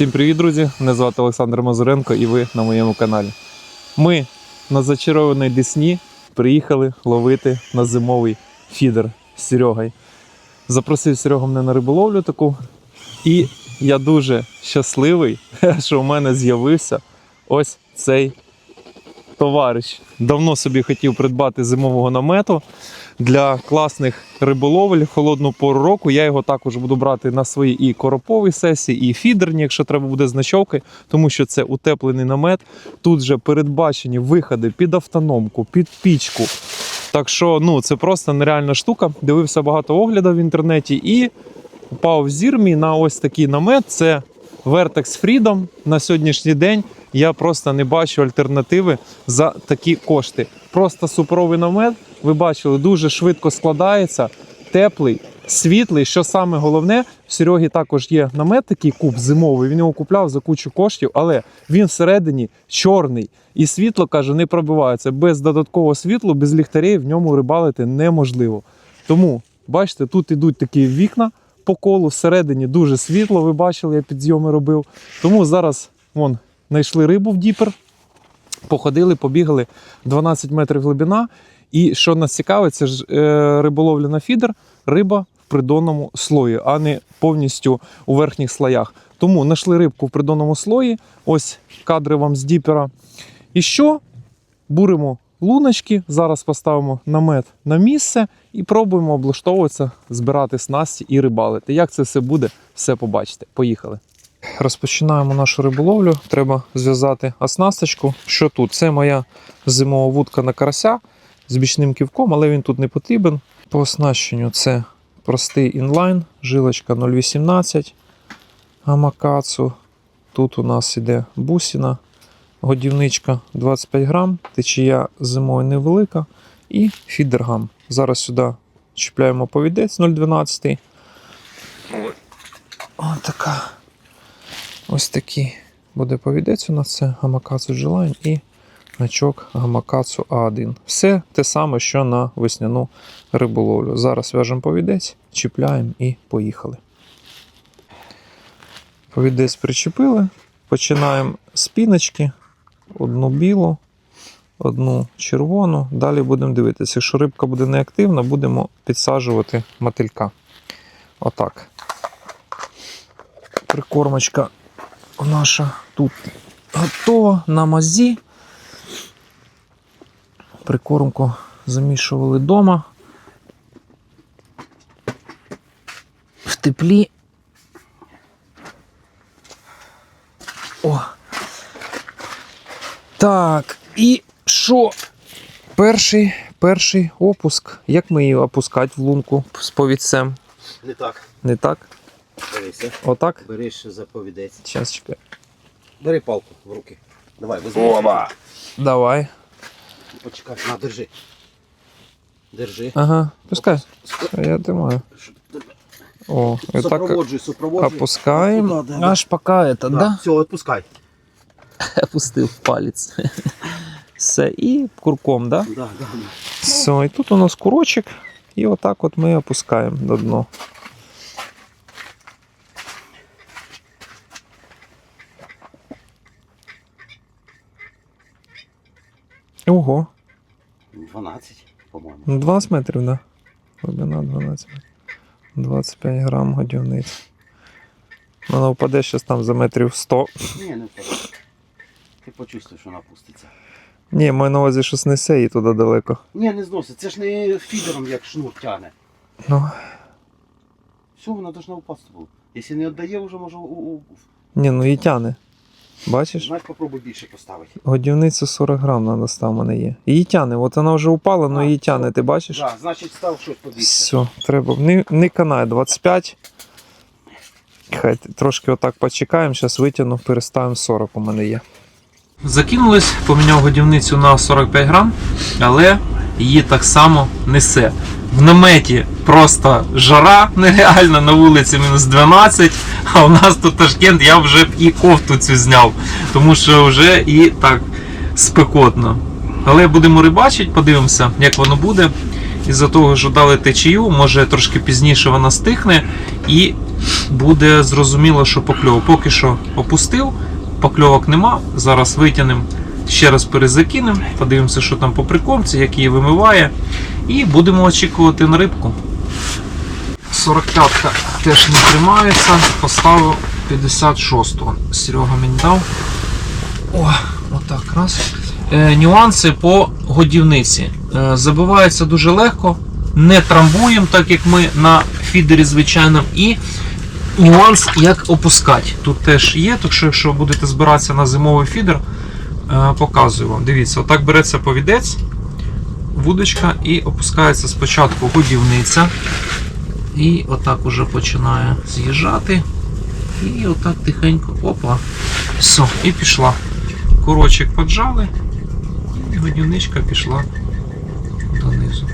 Всім привіт, друзі! Мене звати Олександр Мазуренко і ви на моєму каналі. Ми на зачарованій Десні приїхали ловити на зимовий фідер з Серегою. Запросив Серега мене на риболовлю таку. І я дуже щасливий, що у мене з'явився ось цей товариш. Давно собі хотів придбати зимового намету для класних риболовель холодну пору року. Я його також буду брати на свої і коропові сесії, і фідерні, якщо треба буде з ночовки, тому що це утеплений намет. Тут вже передбачені виходи під автономку, під пічку. Так що ну, це просто нереальна штука. Дивився багато оглядів в інтернеті і впав зір мій на ось такий намет. Це Vertex Freedom. На сьогоднішній день я просто не бачу альтернативи за такі кошти. Просто суперовий намет. Ви бачили, дуже швидко складається, теплий, світлий. Що саме головне, в Серегі також є намет такий куб зимовий. Він його купляв за кучу коштів, але він всередині чорний. І світло каже, не пробивається. Без додаткового світла, без ліхтарів в ньому рибалити неможливо. Тому, бачите, тут ідуть такі вікна по колу, всередині дуже світло. Ви бачили, я підйоми робив. Тому зараз вон, знайшли рибу в діпер, походили, побігали 12 метрів глибина. І що нас цікавить, це ж е, риболовля на фідер, риба в придонному слої, а не повністю у верхніх слоях. Тому знайшли рибку в придонному слої. Ось кадри вам з діпера. І що? Буримо луночки. Зараз поставимо намет на місце і пробуємо облаштовуватися, збирати снасті і рибалити. Як це все буде, все побачите. Поїхали. Розпочинаємо нашу риболовлю. Треба зв'язати оснасточку. Що тут? Це моя зимова вудка на карася з бічним ківком, але він тут не потрібен. По оснащенню це простий інлайн, жилочка 0,18 гамакацу. Тут у нас іде бусина, годівничка 25 грам, течія зимою невелика і фідергам. Зараз сюди чіпляємо повідець 0,12. Ось такий буде повідець у нас. Це гамакацу Жилайн і гачок гамакацу А1. Все те саме, що на весняну риболовлю. Зараз в'яжемо повідець, чіпляємо і поїхали. Повідець причепили. Починаємо з піночки. Одну білу, одну червону. Далі будемо дивитися. Якщо рибка буде неактивна, будемо підсаджувати мотилька. Отак. Прикормочка наша тут готова на мазі. Прикормку замішували вдома. В теплі. О. Так, і що? Перший, перший опуск. Як ми її опускати в лунку з повідцем? Не так. Не так? Дивися. Отак? Береш заповідець. Зараз чекай. Бери палку в руки. Давай, візьми. Давай. Почекай, на, держи. Держи. Ага, пускай. Я тримаю. О, і так Супроводжуй, супроводжуй. опускаємо. Да, да, да. Аж поки это, да? Все, відпускай. Опустив палець. Все, і курком, да? Да, да, да. Все, і тут у нас курочок, і отак от ми опускаємо до дно. Ого, 12, по-моєму. ну 20 метрів, да? Глибина 12 метрів. 25 грам годівниць. Вона впаде зараз там за метрів 100. Ні, не впаде. Ти почувствуєш, що вона пуститься. Ні, маю на увазі, що снесе її туди далеко. Ні, не зносить. Це ж не фідером, як шнур тягне. Ну, Все, вона должна упасти була. Якщо не віддає, вже може у, у... ні, ну і тяне. Бачиш? Знаєш, попробуй більше поставити. Годівницю 40 грам надо став у мене є. Її тяне, от вона вже упала, але її тяне, ти бачиш? Да, значить став щось побільше. Все, треба. Не, не канає 25. Хай трошки отак почекаємо, зараз витягну, переставимо 40 у мене є. Закинулись, поміняв годівницю на 45 грам, але її так само несе. В наметі просто жара нереальна, на вулиці мінус 12, а у нас тут Ташкент, я вже б і кофту цю зняв, тому що вже і так спекотно. Але будемо рибачити, подивимося, як воно буде. Із-за того, що дали течію, може трошки пізніше вона стихне і буде зрозуміло, що покльов. Поки що опустив, покльовок нема. Зараз витягнемо, ще раз перезакинемо, подивимося, що там по прикормці, як її вимиває. І будемо очікувати на рибку. 45-ка теж не тримається, поставив 56-го. Серега мені дав. О, отак раз. Е, нюанси по годівниці. Е, забивається дуже легко, не трамбуємо, так як ми на фідері звичайному. І нюанс, як опускати. Тут теж є, так що якщо будете збиратися на зимовий фідер, показую вам. Дивіться, отак береться повідець, вудочка і опускається спочатку годівниця. І отак уже починає з'їжджати. І отак тихенько, опа. Все, і пішла. Курочок поджали, і годівничка пішла донизу.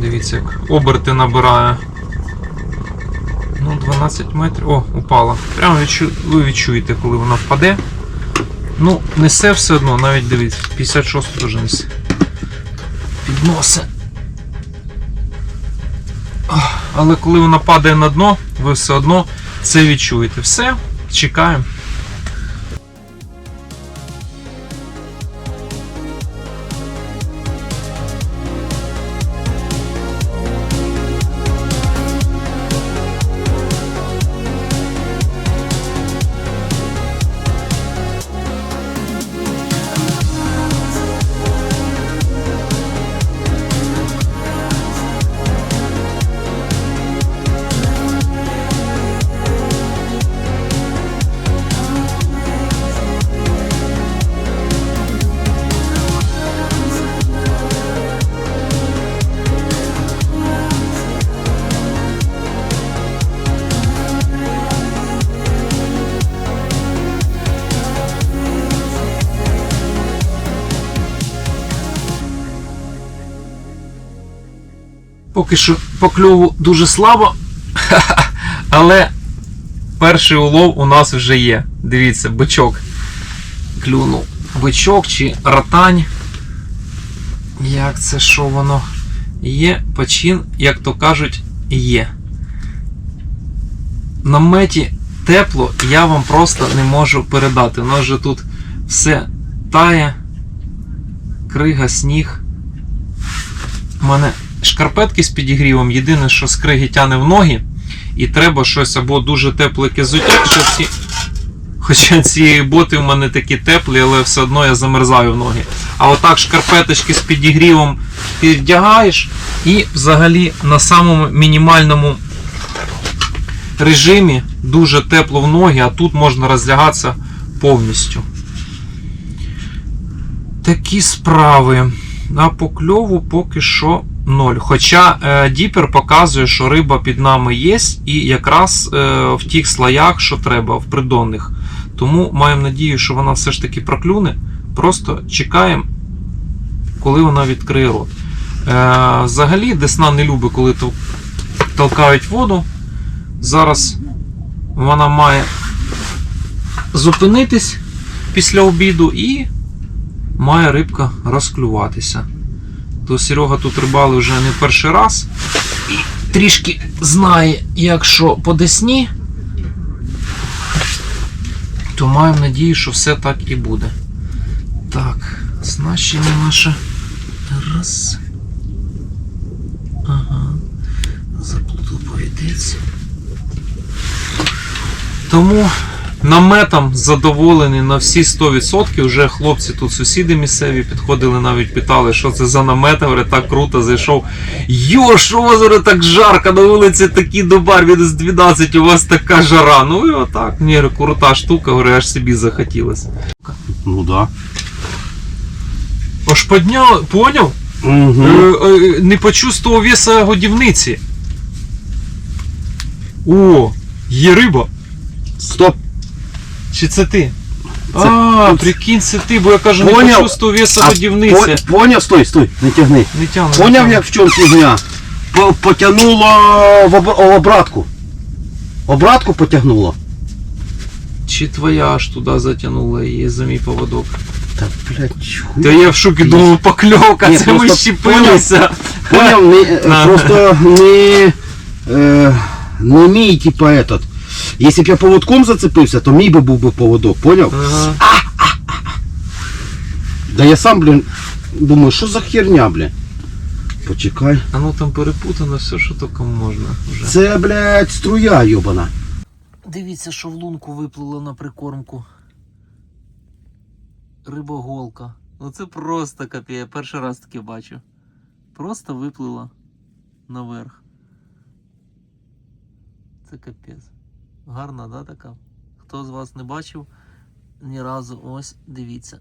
Дивіться, як оберти набирає. Ну, 12 метрів. О, упала. Прямо відчу... ви відчуєте, коли вона впаде. Ну, несе все одно, навіть дивіться, 56 теж несе. Підноси. Але коли вона падає на дно, ви все одно це відчуєте. Все, чекаємо. Поки що по кльову дуже слабо, але перший улов у нас вже є. Дивіться, бичок клюнув. Бичок чи ротань. Як це що воно? Є почин, як то кажуть, є. На меті тепло, я вам просто не можу передати. У нас же тут все тає, крига, сніг. У мене шкарпетки з підігрівом, єдине, що скриги тяне в ноги, і треба щось або дуже тепле кизуття, хоча ці, хоча ці боти в мене такі теплі, але все одно я замерзаю в ноги. А отак шкарпеточки з підігрівом піддягаєш і взагалі на самому мінімальному режимі дуже тепло в ноги, а тут можна розлягатися повністю. Такі справи. А по кльову поки що ноль. Хоча е, Діпер показує, що риба під нами є, і якраз е, в тих слоях, що треба, в придонних. Тому маємо надію, що вона все ж таки проклюне. Просто чекаємо, коли вона відкриє рот. Е, взагалі, десна не любить, коли толкають воду. Зараз вона має зупинитись після обіду і має рибка розклюватися. То Серега тут рибали вже не перший раз. І трішки знає, якщо по десні, то маємо надію, що все так і буде. Так, значення наше. Раз. Ага. Заплутав повідець. Тому наметом задоволений на всі 100%. Вже хлопці тут сусіди місцеві підходили, навіть питали, що це за намет. Говорить, так круто зайшов. Йо, що у вас говорить, так жарко, на вулиці такий добар, мінус 12, у вас така жара. Ну і отак. Ні, крута штука, говорю, аж собі захотілося. Ну да. Аж подняв, поняв? Угу. Не почувствував веса годівниці. О, є риба. Стоп. Чи це ти? Це- а, тут- прикинь, це ти, бо я кажу, не Поняв. почувствував веса А, годівниці. по- Поняв, стой, стой, не тягни. Не тягне. не Поняв, тягне. як в чому фігня? По- Потягнуло в об- в обратку. Обратку потягнуло. Чи твоя аж туди затягнула її за мій поводок? Та, блядь, чу. Та я в шокі думав, покльовка, Ні, це ми просто щепилися. Понял, не, э, На. просто не, э, не мій, типа, этот. Якщо б я поводком зацепився, то мій би був би поводок, понял? Ага. Да я сам, блін, думаю, що за херня, блін. Почекай. А ну там перепутано все, що тільки можна вже. Це, блядь, струя йобана. Дивіться, що в лунку виплило на прикормку. Рибоголка. Ну це просто капі, я перший раз таке бачу. Просто виплила наверх. Це капець. Гарна, да, така? Хто з вас не бачив ні разу, ось дивіться.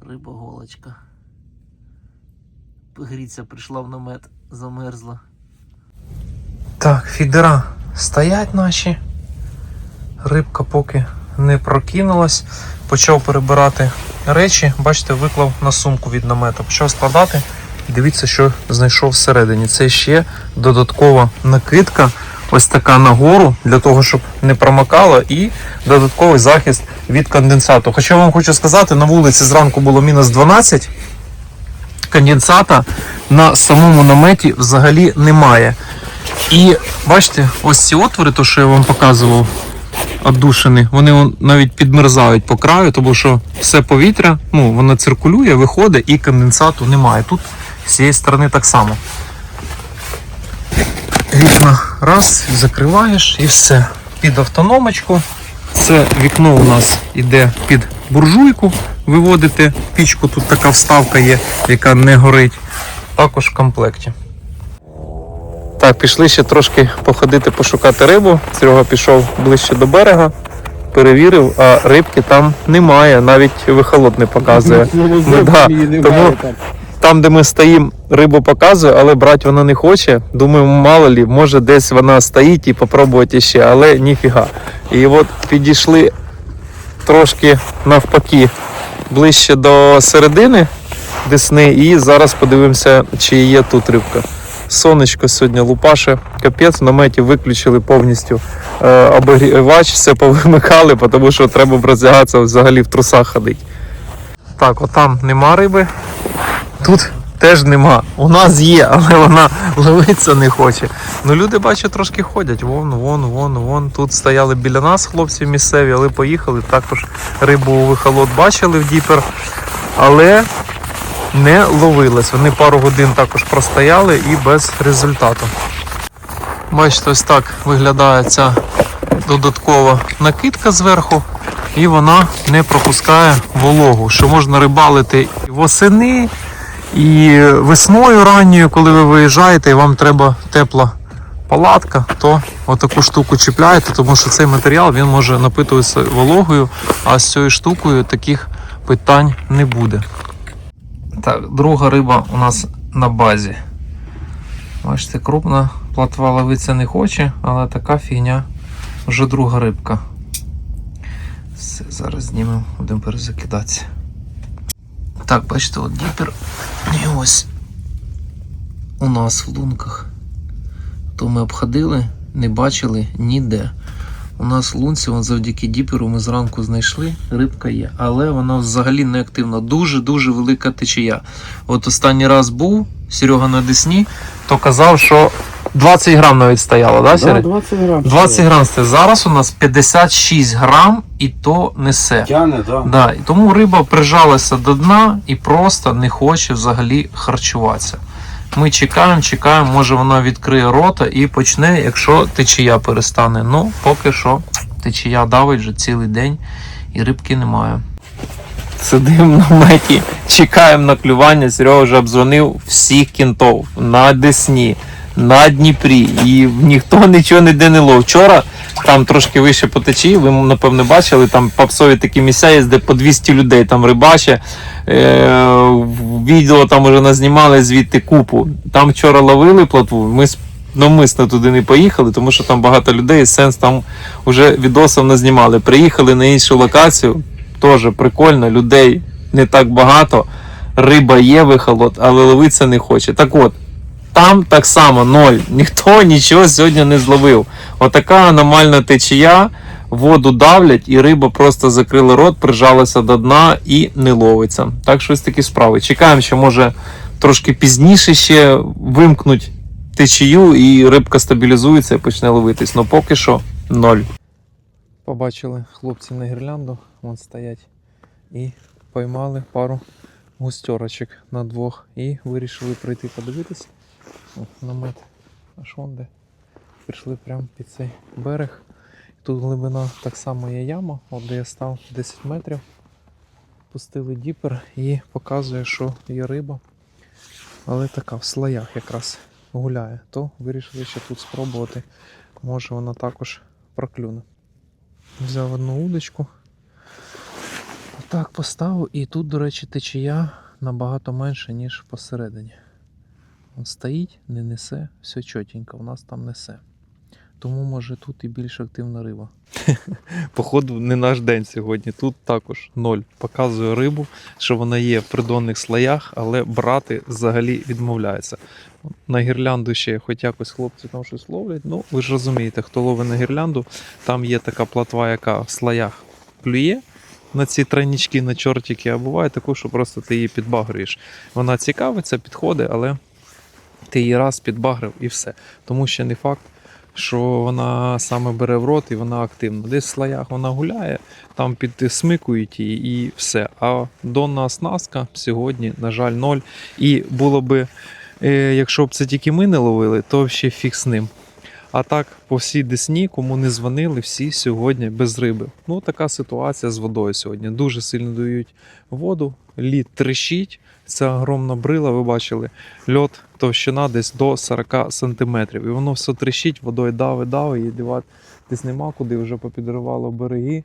Рибоголочка. Гріця прийшла в намет, замерзла. Так, фідера стоять наші. Рибка поки не прокинулась. Почав перебирати речі. Бачите, виклав на сумку від намета. Почав складати. Дивіться, що знайшов всередині. Це ще додаткова накидка. Ось така нагору, для того, щоб не промокало, і додатковий захист від конденсату. Хоча вам хочу сказати, на вулиці зранку було мінус 12, конденсата на самому наметі взагалі немає. І бачите, ось ці отвори, то що я вам показував, отдушини, вони навіть підмерзають по краю, тому що все повітря, ну, воно циркулює, виходить і конденсату немає. Тут з цієї сторони так само. Вікна раз, закриваєш і все. Під автономочку. Це вікно у нас іде під буржуйку. Виводити пічку, тут така вставка є, яка не горить. Також в комплекті. Так, пішли ще трошки походити, пошукати рибу. Серега пішов ближче до берега, перевірив, а рибки там немає, навіть вихолод не показує. Ну, да, тому там, де ми стоїмо, рибу показує, але брати вона не хоче. Думаю, мало лі, може десь вона стоїть і попробувати ще, але ніфіга. І от підійшли трошки навпаки ближче до середини Десни, і зараз подивимося, чи є тут рибка. Сонечко сьогодні лупаше, капець, в наметі виключили повністю е, обігрівач, все повимикали, тому що треба роздягатися взагалі в трусах ходити. Так, отам нема риби. Тут теж нема. У нас є, але вона ловитися не хоче. Ну люди бачу трошки ходять. Вон, вон, вон, вон. Тут стояли біля нас хлопці місцеві, але поїхали. Також рибу у вихолод бачили в діпер, але не ловилась. Вони пару годин також простояли і без результату. Бачите, ось так виглядає ця додаткова накидка зверху, і вона не пропускає вологу, що можна рибалити восени, і весною ранньою, коли ви виїжджаєте, і вам треба тепла палатка, то отаку штуку чіпляєте, тому що цей матеріал він може напитуватися вологою, а з цією штукою таких питань не буде. Так, друга риба у нас на базі. Бачите, крупна платва ловитися не хоче, але така фігня вже друга рибка. Все, зараз знімемо, будемо перезакидатися. Так, бачите, от діпер. І ось у нас в лунках. То ми обходили, не бачили ніде. У нас в лунці, вон завдяки діперу ми зранку знайшли, рибка є, але вона взагалі не активна. Дуже-дуже велика течія. От останній раз був Серега на Десні, то казав, що 20 грам навіть стояло, да, Серег? 20 грам. 20 грам стоїть. Зараз у нас 56 грам і то несе. Тяне, да. Да, і тому риба прижалася до дна і просто не хоче взагалі харчуватися. Ми чекаємо, чекаємо, може вона відкриє рота і почне, якщо течія перестане. Ну, поки що течія давить вже цілий день і рибки немає. Сидимо на меті, чекаємо на клювання. Серега вже обдзвонив всіх кінтов на Десні, на Дніпрі. І ніхто нічого не лов. Вчора там трошки вище по течії, ви напевно бачили, там попсові такі місця є, де по 200 людей там рибаче. Е, відео там вже назнімали звідти купу. Там вчора ловили плотву. Ми навмисно туди не поїхали, тому що там багато людей, і сенс там вже відосом назнімали. Приїхали на іншу локацію, теж прикольно, людей не так багато. Риба є вихолод, але ловитися не хоче. Так от, там так само ноль. Ніхто нічого сьогодні не зловив. Отака аномальна течія. воду давлять, і риба просто закрила рот, прижалася до дна і не ловиться. Так що ось такі справи. Чекаємо, що може трошки пізніше ще вимкнуть течію, і рибка стабілізується і почне ловитись. Ну поки що ноль. Побачили хлопці на гірлянду, вон стоять, і поймали пару густерочок на двох і вирішили прийти подивитись. О, намет вон де. Прийшли прямо під цей берег. Тут глибина так само є яма, от де я став 10 метрів. Пустили діпер і показує, що є риба. Але така в слоях якраз гуляє. То вирішили ще тут спробувати. Може вона також проклюне. Взяв одну удочку. Так поставив, і тут, до речі, течія набагато менше, ніж посередині. Стоїть, не несе, все чотенько, у нас там несе. Тому може тут і більш активна риба. Походу, не наш день сьогодні. Тут також ноль. Показує рибу, що вона є в придонних слоях, але брати взагалі відмовляється. На гірлянду ще, хоч якось хлопці там щось ловлять. Ну, ви ж розумієте, хто ловить на гірлянду, там є така платва, яка в слоях клює на ці тройнічки, на чортики, а буває таке, що просто ти її підбагрюєш. Вона цікавиться, підходить, але ти її раз підбагрив і все. Тому ще не факт, що вона саме бере в рот і вона активна. Десь в слоях вона гуляє, там підсмикують її і все. А донна оснастка сьогодні, на жаль, ноль. І було би, е, якщо б це тільки ми не ловили, то ще фіг з ним. А так, по всій Десні, кому не дзвонили, всі сьогодні без риби. Ну, така ситуація з водою сьогодні. Дуже сильно дають воду, лід трещить. Це огромна брила, ви бачили. Льот товщина десь до 40 сантиметрів. І воно все трещить, водою дави, дави, і дівати десь нема куди, вже попідривало береги.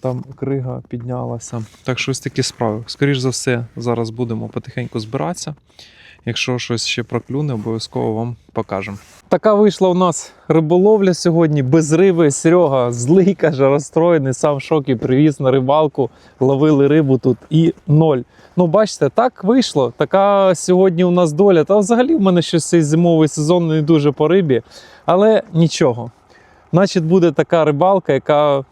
Там крига піднялася. Так що ось такі справи. Скоріше за все, зараз будемо потихеньку збиратися. Якщо щось ще проклюне, обов'язково вам покажемо. Така вийшла у нас риболовля сьогодні без риби. Серега злий, каже, розстроєний, сам в шокі привіз на рибалку, ловили рибу тут і ноль. Ну, бачите, так вийшло. Така сьогодні у нас доля. Та взагалі в мене щось цей зимовий сезон не дуже по рибі, але нічого. Значить, буде така рибалка, яка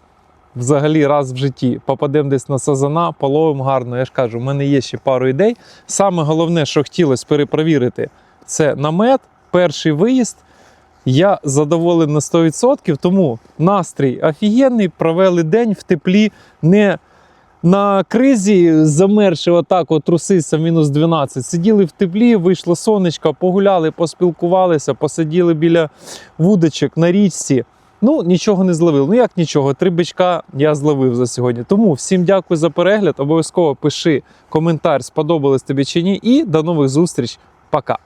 взагалі раз в житті попадемо десь на сазана, половимо гарно. Я ж кажу, в мене є ще пару ідей. Саме головне, що хотілося перепровірити, це намет, перший виїзд. Я задоволений на 100%, тому настрій офігенний. Провели день в теплі, не на кризі, замерши отак, от мінус 12. Сиділи в теплі, вийшло сонечко, погуляли, поспілкувалися, посиділи біля вудочок на річці. Ну, нічого не зловив. Ну як нічого, три бичка я зловив за сьогодні. Тому всім дякую за перегляд. Обов'язково пиши коментар, сподобалось тобі чи ні. І до нових зустріч. Пока.